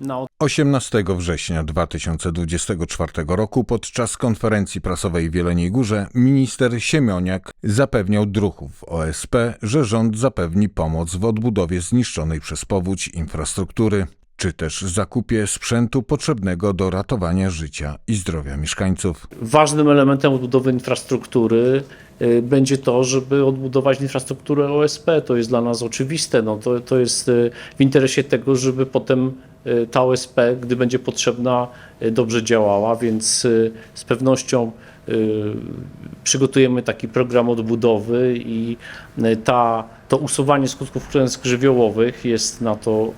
Na 18 września 2024 roku podczas konferencji prasowej w Jeleniej Górze minister Siemioniak zapewniał druhów OSP, że rząd zapewni pomoc w odbudowie zniszczonej przez powódź infrastruktury, czy też zakupie sprzętu potrzebnego do ratowania życia i zdrowia mieszkańców. ważnym elementem odbudowy infrastruktury y, będzie to, żeby odbudować infrastrukturę OSP. To jest dla nas oczywiste. No, to, to jest y, w interesie tego, żeby potem y, ta OSP, gdy będzie potrzebna, dobrze działała, więc z pewnością przygotujemy taki program odbudowy i ta, to usuwanie skutków klęsk żywiołowych jest na to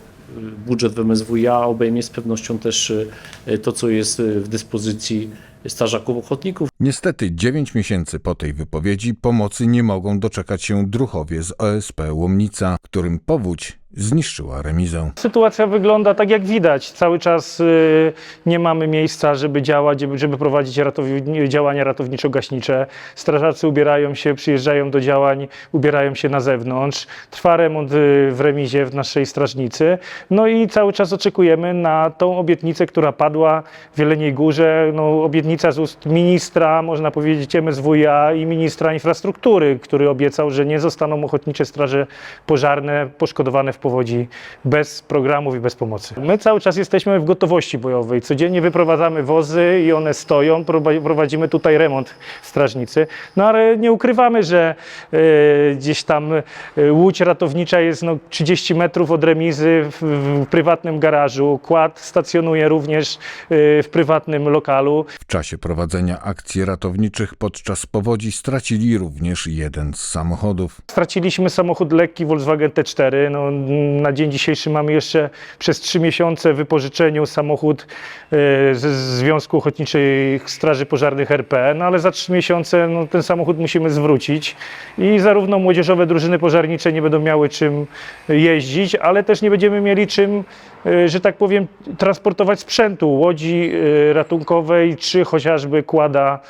budżet w MSWiA, obejmie z pewnością też y, y, to, co jest y, w dyspozycji strażaków ochotników. Niestety 9 miesięcy po tej wypowiedzi pomocy nie mogą doczekać się druhowie z OSP Łomnica, którym powódź zniszczyła remizę. Sytuacja wygląda tak jak widać. Cały czas y, nie mamy miejsca, żeby działać, żeby, żeby prowadzić ratowni- działania ratowniczo-gaśnicze. Strażacy ubierają się, przyjeżdżają do działań, ubierają się na zewnątrz. Trwa remont y, w remizie w naszej strażnicy. No i cały czas oczekujemy na tą obietnicę, która padła w Jeleniej Górze. No, obietnica z ust ministra, można powiedzieć MSWiA i ministra infrastruktury, który obiecał, że nie zostaną ochotnicze straże pożarne poszkodowane w powodzi bez programów i bez pomocy. My cały czas jesteśmy w gotowości bojowej. Codziennie wyprowadzamy wozy i one stoją. Prowadzimy tutaj remont strażnicy. No ale nie ukrywamy, że e, gdzieś tam e, łódź ratownicza jest no, 30 metrów od remizy w, w prywatnym garażu. Kład stacjonuje również e, w prywatnym lokalu. W czasie prowadzenia akcji ratowniczych podczas powodzi stracili również jeden z samochodów. Straciliśmy samochód lekki Volkswagen T4. No, na dzień dzisiejszy mamy jeszcze przez trzy miesiące w wypożyczeniu samochód e, z Związku Ochotniczych Straży Pożarnych RP, no ale za trzy miesiące no, ten samochód musimy zwrócić i zarówno młodzieżowe drużyny pożarnicze nie będą miały czym jeździć, ale też nie będziemy mieli czym, e, że tak powiem, transportować sprzętu, łodzi e, ratunkowej czy chociażby kłada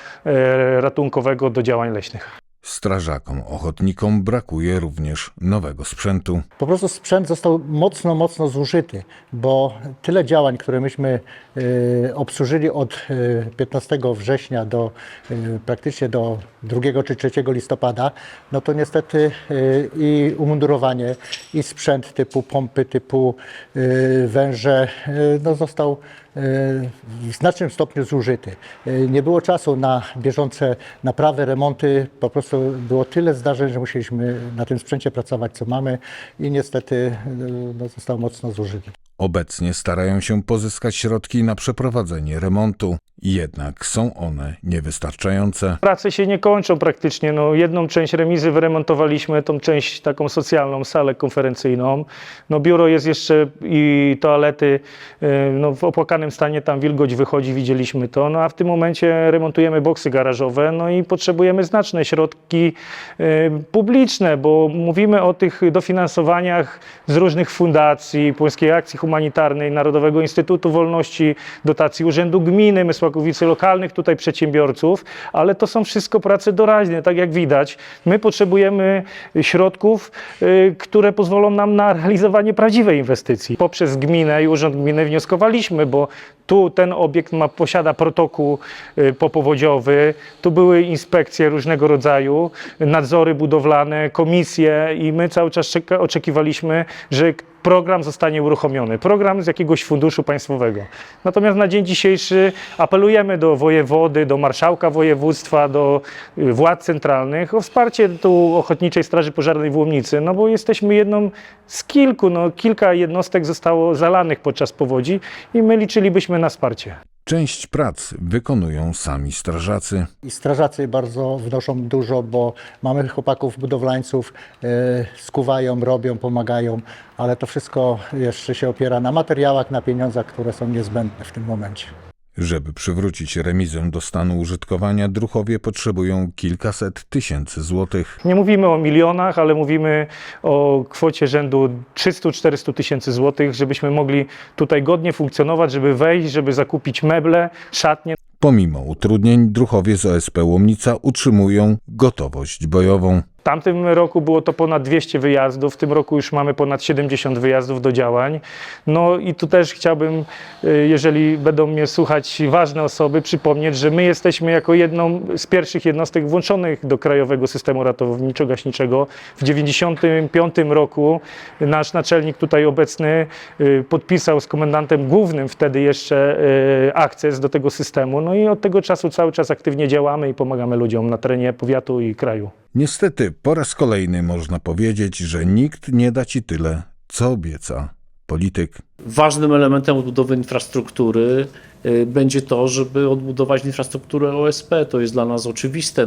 ratunkowego do działań leśnych. Strażakom ochotnikom brakuje również nowego sprzętu. Po prostu sprzęt został mocno, mocno zużyty, bo tyle działań, które myśmy y, obsłużyli od y, 15 września do y, praktycznie do 2 czy 3 listopada, no to niestety y, i umundurowanie, i sprzęt typu pompy, typu y, węże, y, no został y, w znacznym stopniu zużyty. Y, Nie było czasu na bieżące naprawy, remonty, po prostu było tyle zdarzeń, że musieliśmy na tym sprzęcie pracować, co mamy i niestety y, no, został mocno zużyty. Obecnie starają się pozyskać środki na przeprowadzenie remontu, jednak są one niewystarczające. Prace się nie kończą praktycznie. No, jedną część remizy wyremontowaliśmy, tą część taką socjalną, salę konferencyjną. No, biuro jest jeszcze i toalety y, no, w opłakanym stanie, tam wilgoć wychodzi, widzieliśmy to. No, a w tym momencie remontujemy boksy garażowe no i potrzebujemy znaczne środki y, publiczne, bo mówimy o tych dofinansowaniach z różnych fundacji, Polskiej Akcji Humanitarnej, Narodowego Instytutu Wolności, dotacji Urzędu Gminy, Mysłakowicy lokalnych tutaj przedsiębiorców, ale to są wszystko prace doraźne, tak jak widać. My potrzebujemy środków, y, które pozwolą nam na realizowanie prawdziwej inwestycji. Poprzez gminę i Urząd Gminy wnioskowaliśmy, bo tu ten obiekt ma, posiada protokół y, popowodziowy, tu były inspekcje różnego rodzaju, nadzory budowlane, komisje i my cały czas oczekiwaliśmy, że program zostanie uruchomiony. Program z jakiegoś funduszu państwowego. Natomiast na dzień dzisiejszy apelujemy do wojewody, do marszałka województwa, do y, władz centralnych o wsparcie tu Ochotniczej Straży Pożarnej w Łomnicy, no bo jesteśmy jedną z kilku, no kilka jednostek zostało zalanych podczas powodzi i my liczylibyśmy na wsparcie. Część prac wykonują sami strażacy. I strażacy bardzo wnoszą dużo, bo mamy chłopaków budowlańców, e, skuwają, robią, pomagają, ale to wszystko jeszcze się opiera na materiałach, na pieniądzach, które są niezbędne w tym momencie. Żeby przywrócić remizę do stanu użytkowania, druhowie potrzebują kilkaset tysięcy złotych. Nie mówimy o milionach, ale mówimy o kwocie rzędu 300-400 tysięcy złotych, żebyśmy mogli tutaj godnie funkcjonować, żeby wejść, żeby zakupić meble, szatnie. Pomimo utrudnień, druhowie z OSP Łomnica utrzymują gotowość bojową. W tamtym roku było to ponad 200 wyjazdów, w tym roku już mamy ponad 70 wyjazdów do działań. No i tu też chciałbym, y, jeżeli będą mnie słuchać ważne osoby, przypomnieć, że my jesteśmy jako jedną z pierwszych jednostek włączonych do krajowego systemu ratowniczo-gaśniczego. W 1995 roku nasz naczelnik tutaj obecny y, podpisał z komendantem głównym wtedy jeszcze y, akces do tego systemu. No i od tego czasu cały czas aktywnie działamy i pomagamy ludziom na terenie powiatu i kraju. Niestety, po raz kolejny można powiedzieć, że nikt nie da ci tyle, co obieca. Polityk Ważnym elementem odbudowy infrastruktury y, będzie to, żeby odbudować infrastrukturę OSP. To jest dla nas oczywiste.